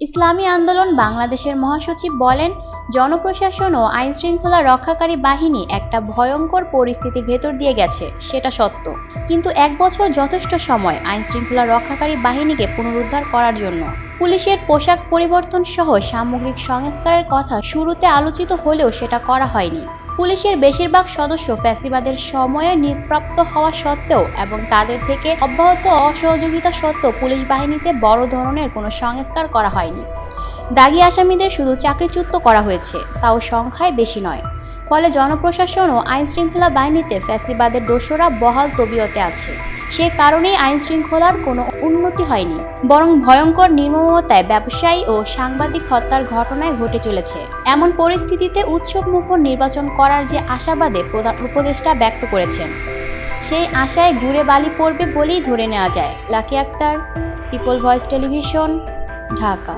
ইসলামী আন্দোলন বাংলাদেশের মহাসচিব বলেন, জনপ্রশাসন ও আইন শৃঙ্খলা রক্ষাকারী বাহিনী একটা ভয়ঙ্কর পরিস্থিতির ভেতর দিয়ে গেছে, সেটা সত্য। কিন্তু এক বছর যথেষ্ট সময় আইন শৃঙ্খলা রক্ষাকারী বাহিনীকে পুনরুদ্ধার করার জন্য। পুলিশের পোশাক পরিবর্তন সহ সামগ্রিক সংস্কারের কথা শুরুতে আলোচিত হলেও সেটা করা হয়নি। পুলিশের বেশিরভাগ সদস্য ফ্যাসিবাদের সময়ে নিয়োগপ্রাপ্ত হওয়া সত্ত্বেও এবং তাদের থেকে অব্যাহত অসহযোগিতা সত্ত্বেও পুলিশ বাহিনীতে বড় ধরনের কোনো সংস্কার করা হয়নি। দাগি আসামিদের শুধু চাকরিচ্যুত করা হয়েছে, তাও সংখ্যায় বেশি নয়। ফলে জনপ্রশাসন ও আইন শৃঙ্খলা বাহিনীতে ফ্যাসিবাদের দোষরা বহাল তবিয়তে আছে। সে কারণেই আইন শৃঙ্খলার কোনো উন্নতি হয়নি, বরং ভয়ঙ্কর নির্মমতায় ব্যবসায়ী ও সাংবাদিক হত্যার ঘটনায় ঘটে চলেছে। এমন পরিস্থিতিতে উৎসবমুখর নির্বাচন করার যে আশাবাদে প্রধান উপদেষ্টা ব্যক্ত করেছেন, সেই আশায় ঘুরে বালি পড়বে বলেই ধরে নেওয়া যায়। Lucky Akhtar, People Voice Television, Dhaka.